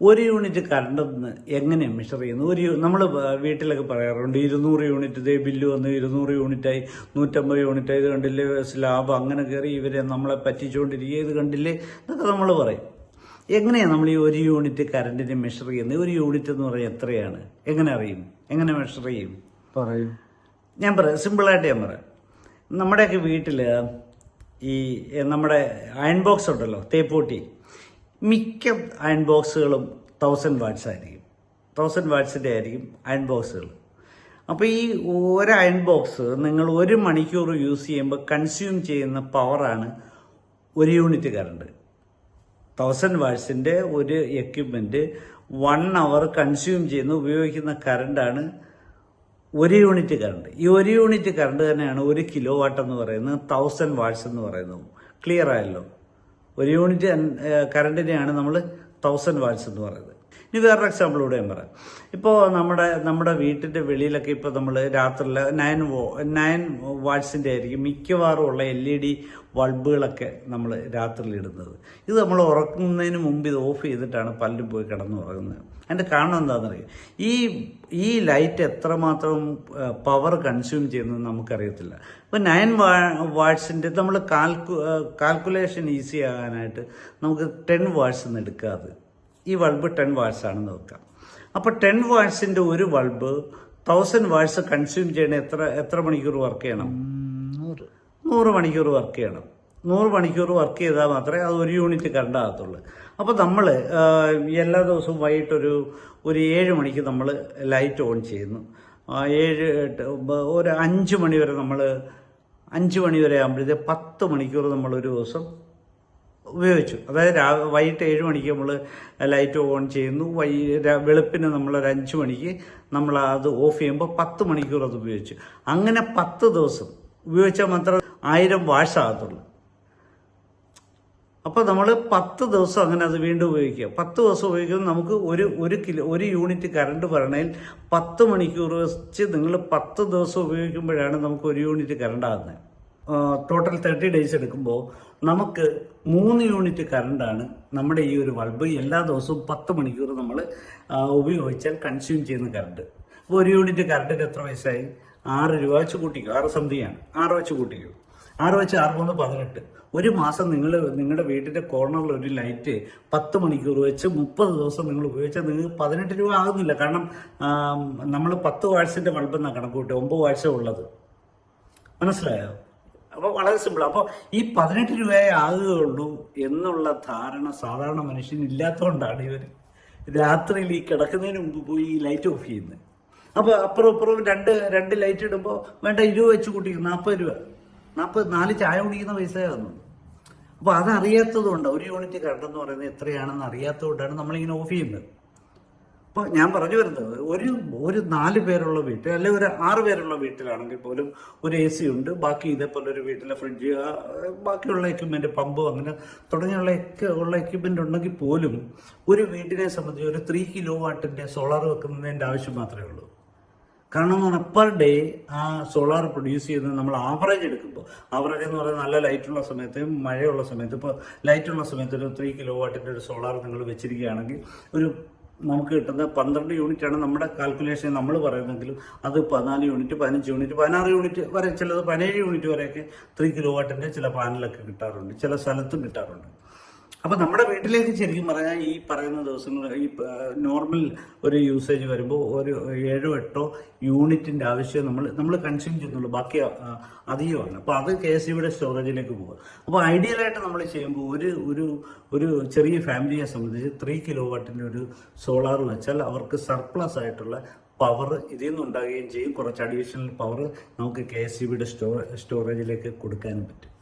ഒരു unit current എങ്ങനെ measure ചെയ്യുന്നു ഒരു നമ്മൾ വീട്ടിലൊക്കെ പറയാറുണ്ട് ഇരുന്നൂറ് യൂണിറ്റ് ഇതേ ബില്ല് വന്ന് ഇരുന്നൂറ് യൂണിറ്റായി നൂറ്റമ്പത് യൂണിറ്റായി ഇത് കണ്ടില്ലേ? സ്ലാബ് അങ്ങനെ കയറി ഇവരെ നമ്മളെ പറ്റിച്ചുകൊണ്ടിരിക്കുക ഇത് കണ്ടില്ലേ? എന്നൊക്കെ നമ്മൾ പറയും. എങ്ങനെയാണ് നമ്മൾ ഈ ഒരു യൂണിറ്റ് കറണ്ടിനെ മെഷർ ചെയ്യുന്നത്? ഒരു യൂണിറ്റ് എന്ന് പറയുന്നത് എത്രയാണ്? എങ്ങനെ അറിയും? എങ്ങനെ മെഷർ ചെയ്യും? പറയും. ഞാൻ പറയാം സിമ്പിളായിട്ട് ഞാൻ പറയാം. നമ്മുടെയൊക്കെ വീട്ടിൽ ഈ നമ്മുടെ അയൺ ബോക്സ് ഉണ്ടല്ലോ തേപ്പൂട്ടി. മിക്ക അയൺ ബോക്സുകളും തൗസൻഡ് വാട്ട്സ് ആയിരിക്കും. തൗസൻഡ് വാട്ട്സിന്റെ ആയിരിക്കും അയൺ ബോക്സുകൾ. അപ്പോൾ ഈ ഒരു അയൺ ബോക്സ് നിങ്ങൾ ഒരു മണിക്കൂർ യൂസ് ചെയ്യുമ്പോൾ കൺസ്യൂം ചെയ്യുന്ന പവറാണ് ഒരു യൂണിറ്റ് കറണ്ട് തൗസൻഡ് വാട്ട്സിന്റെ ഒരു എക്യുപ്മെന്റ് വൺ അവർ കൺസ്യൂം ചെയ്യുന്ന ഉപയോഗിക്കുന്ന കറണ്ടാണ് ഒരു യൂണിറ്റ് കറണ്ട് ഈ ഒരു യൂണിറ്റ് കറണ്ട് തന്നെയാണ് ഒരു കിലോ വാട്ട് എന്ന് പറയുന്നത് തൗസൻഡ് വാട്ട്സ് എന്ന് പറയുന്നത്. ക്ലിയർ ആയല്ലോ? ഒരു യൂണിറ്റ് കറണ്ടിനെയാണ് നമ്മൾ തൗസൻഡ് വാട്ട്സ് എന്ന് പറയുന്നത്. ഇനി വേറൊരു എക്സാമ്പിൾ കൂടെ ഞാൻ പറയാം. ഇപ്പോൾ നമ്മുടെ നമ്മുടെ വീട്ടിന്റെ വെളിയിലൊക്കെ ഇപ്പോൾ നമ്മൾ രാത്രിയിൽ നയൻ വോ നയൻ വാട്സിന്റെ ആയിരിക്കും മിക്കവാറും ഉള്ള എൽ ഇ ഡി ബൾബുകളൊക്കെ നമ്മൾ രാത്രിയിൽ ഇടുന്നത്. ഇത് നമ്മൾ ഉറക്കുന്നതിന് മുമ്പ് ഇത് ഓഫ് ചെയ്തിട്ടാണ് പലരും പോയി കിടന്ന് ഉറങ്ങുന്നത്. അതിന്റെ കാരണം എന്താണെന്നറിയാം? ഈ ഈ ലൈറ്റ് എത്രമാത്രം പവർ കൺസ്യൂം ചെയ്യുന്നത് നമുക്കറിയത്തില്ല. അപ്പോൾ നയൻ വാ വാട്സിന്റെ നമ്മൾ കാൽക്കു കാൽക്കുലേഷൻ ഈസി ആകാനായിട്ട് നമുക്ക് ടെൻ വാട്സ് എന്ന് എടുക്കാതെ ഈ ബൾബ് ടെൻ വാട്സ് ആണെന്ന് വെക്കാം അപ്പോൾ ടെൻ വാട്സിന്റെ ഒരു ബൾബ് തൗസൻഡ് വാട്സ് കൺസ്യൂം ചെയ്യണ എത്ര എത്ര മണിക്കൂർ വർക്ക് ചെയ്യണം? നൂറ്. മണിക്കൂർ വർക്ക് ചെയ്യണം. നൂറ് മണിക്കൂർ വർക്ക് ചെയ്താൽ മാത്രമേ അത് ഒരു യൂണിറ്റ് കറണ്ട് ആകത്തുള്ളൂ. അപ്പോൾ നമ്മൾ എല്ലാ ദിവസവും വൈകിട്ടൊരു ഒരു ഏഴ് മണിക്ക് നമ്മൾ ലൈറ്റ് ഓൺ ചെയ്യുന്നു. ഏഴ് ഒരു അഞ്ച് മണി വരെ നമ്മൾ അഞ്ച് മണി വരെ ആകുമ്പോഴത്തേ പത്ത് മണിക്കൂർ നമ്മളൊരു ഒരു ദിവസം ഉപയോഗിച്ചു. അതായത് രാ വൈകിട്ട് ഏഴ് മണിക്ക് നമ്മൾ ലൈറ്റ് ഓൺ ചെയ്യുന്നു. വൈ വെളുപ്പിന് നമ്മൾ ഒരു അഞ്ച് മണിക്ക് നമ്മൾ അത് ഓഫ് ചെയ്യുമ്പോൾ പത്ത് മണിക്കൂർ അത് ഉപയോഗിച്ചു. അങ്ങനെ പത്ത് ദിവസം. ഉപയോഗിച്ചാൽ മാത്രമേ ആയിരം വാഷ് ആകത്തുള്ളൂ. അപ്പോൾ നമ്മൾ പത്ത് ദിവസം അങ്ങനെ അത് വീണ്ടും ഉപയോഗിക്കുക. പത്ത് ദിവസം ഉപയോഗിക്കുമ്പോൾ നമുക്ക് ഒരു ഒരു കിലോ ഒരു യൂണിറ്റ് കറണ്ട് പറയണതിൽ പത്ത് മണിക്കൂർ വെച്ച് നിങ്ങൾ പത്ത് ദിവസം ഉപയോഗിക്കുമ്പോഴാണ് നമുക്ക് ഒരു യൂണിറ്റ് കറണ്ട് ആകുന്നത് ടോട്ടൽ തേർട്ടി ഡേയ്സ് എടുക്കുമ്പോൾ നമുക്ക് മൂന്ന് യൂണിറ്റ് കറണ്ടാണ് നമ്മുടെ ഈ ഒരു ബൾബ് എല്ലാ ദിവസവും പത്ത് മണിക്കൂർ നമ്മൾ ഉപയോഗിച്ചാൽ കൺസ്യൂം ചെയ്യുന്ന കറണ്ട് അപ്പോൾ ഒരു യൂണിറ്റ് കറണ്ടിന് എത്ര പൈസയായി ആറ് രൂപ വെച്ച് കൂട്ടിക്കും. ആറ് സംതിയാണ് ആറ് വെച്ച് കൂട്ടിക്കും. ആറ് വെച്ച് ആറ് മൂന്ന് പതിനെട്ട്. ഒരു മാസം നിങ്ങൾ നിങ്ങളുടെ വീട്ടിന്റെ കോർണറിൽ ഒരു ലൈറ്റ് പത്ത് മണിക്കൂർ വെച്ച് മുപ്പത് ദിവസം നിങ്ങൾ ഉപയോഗിച്ചാൽ നിങ്ങൾക്ക് പതിനെട്ട് രൂപ ആകുന്നില്ല. കാരണം നമ്മൾ പത്ത് വാഴ്സിന്റെ ബൾബെന്നാണ് കണക്ക് കൂട്ടുക? ഒമ്പത് വാഴ്ച ഉള്ളത്. മനസ്സിലായോ? അപ്പോൾ വളരെ സിമ്പിൾ അപ്പോൾ ഈ പതിനെട്ട് രൂപയെ ആകുകയുള്ളൂ എന്നുള്ള ധാരണ സാധാരണ മനുഷ്യനില്ലാത്തതുകൊണ്ടാണ് ഇവർ രാത്രിയിൽ ഈ കിടക്കുന്നതിന് മുമ്പ് പോയി ഈ ലൈറ്റ് ഓഫ് ചെയ്യുന്നത്. അപ്പോൾ അപ്പുറം അപ്പുറം രണ്ട് രണ്ട് ലൈറ്റ് ഇടുമ്പോൾ വേണ്ട ഇരുപത് വെച്ച് കൂട്ടിക്കും നാൽപ്പത് രൂപ. നാൽപ്പത് നാല് ചായ കുടിക്കുന്ന പൈസയാകുന്നു അപ്പോൾ അതറിയാത്തതുകൊണ്ട് ഒരു യൂണിറ്റ് കറണ്ട് എന്ന് പറയുന്നത് എത്രയാണെന്ന് അറിയാത്തതുകൊണ്ടാണ് നമ്മളിങ്ങനെ ഓഫ് ചെയ്യുന്നത്. അപ്പോൾ ഞാൻ പറഞ്ഞു വരുന്നത് ഒരു ഒരു നാല് പേരുള്ള വീട്ടിൽ അല്ലെങ്കിൽ ഒരു ആറ് പേരുള്ള വീട്ടിലാണെങ്കിൽ പോലും ഒരു എ സി ഉണ്ട്. ബാക്കി ഇതേപോലെ ഒരു വീട്ടിലെ ഫ്രിഡ്ജ് ബാക്കിയുള്ള എക്യുപ്മെന്റ് പമ്പ് അങ്ങനെ തുടങ്ങിയുള്ള ഒക്കെ ഉള്ള എക്യുപ്മെന്റ് ഉണ്ടെങ്കിൽ പോലും ഒരു വീട്ടിനെ സംബന്ധിച്ച് ഒരു ത്രീ കിലോ വാട്ടിന്റെ സോളാർ വെക്കുന്നതിന്റെ ആവശ്യം മാത്രമേ ഉള്ളൂ. കാരണം പെർ ഡേ ആ സോളാർ പ്രൊഡ്യൂസ് ചെയ്യുന്നത് നമ്മൾ ആവറേജ് എടുക്കുമ്പോൾ ആവറേജ് എന്ന് പറയുന്നത് നല്ല ലൈറ്റുള്ള സമയത്ത് മഴയുള്ള സമയത്ത് ഇപ്പോൾ ലൈറ്റുള്ള സമയത്ത് ഒരു ത്രീ കിലോ വാട്ടിന്റെ ഒരു സോളാർ നിങ്ങൾ വെച്ചിരിക്കുകയാണെങ്കിൽ ഒരു നമുക്ക് കിട്ടുന്ന പന്ത്രണ്ട് യൂണിറ്റ് ആണ് നമ്മുടെ കാൽക്കുലേഷൻ നമ്മൾ പറയുന്നെങ്കിലും അത് പതിനാല് യൂണിറ്റ് പതിനഞ്ച് യൂണിറ്റ് പതിനാറ് യൂണിറ്റ് വരെ ചിലത് പതിനേഴ് യൂണിറ്റ് വരെയൊക്കെ ത്രീ കിലോ വാട്ടിന്റെ ചില പാനലൊക്കെ കിട്ടാറുണ്ട് ചില സ്ഥലത്തും കിട്ടാറുണ്ട്. അപ്പോൾ നമ്മുടെ വീട്ടിലേക്ക് ശരിക്കും പറഞ്ഞാൽ ഈ പറയുന്ന ദിവസങ്ങൾ ഈ നോർമൽ ഒരു യൂസേജ് വരുമ്പോൾ ഒരു ഏഴോ എട്ടോ യൂണിറ്റിന്റെ ആവശ്യം നമ്മൾ നമ്മൾ കൺസ്യൂം ചെയ്യുന്നുള്ളൂ. ബാക്കി അധികമാണ്. അപ്പോൾ അത് കെ എസ് സിയുടെ സ്റ്റോറേജിലേക്ക് പോകും അപ്പോൾ ഐഡിയലായിട്ട് നമ്മൾ ചെയ്യുമ്പോൾ ഒരു ഒരു ഒരു ചെറിയ ഫാമിലിയെ സംബന്ധിച്ച് ത്രീ കിലോ വാട്ടിന്റെ ഒരു സോളാർ വെച്ചാൽ അവർക്ക് സർപ്ലസ് ആയിട്ടുള്ള പവർ ഇതിൽ നിന്നുണ്ടാകുകയും ചെയ്യും. കുറച്ച് അഡീഷണൽ പവർ നമുക്ക് കെ എസ് സി ബിയുടെ സ്റ്റോ സ്റ്റോറേജിലേക്ക് കൊടുക്കാനും പറ്റും.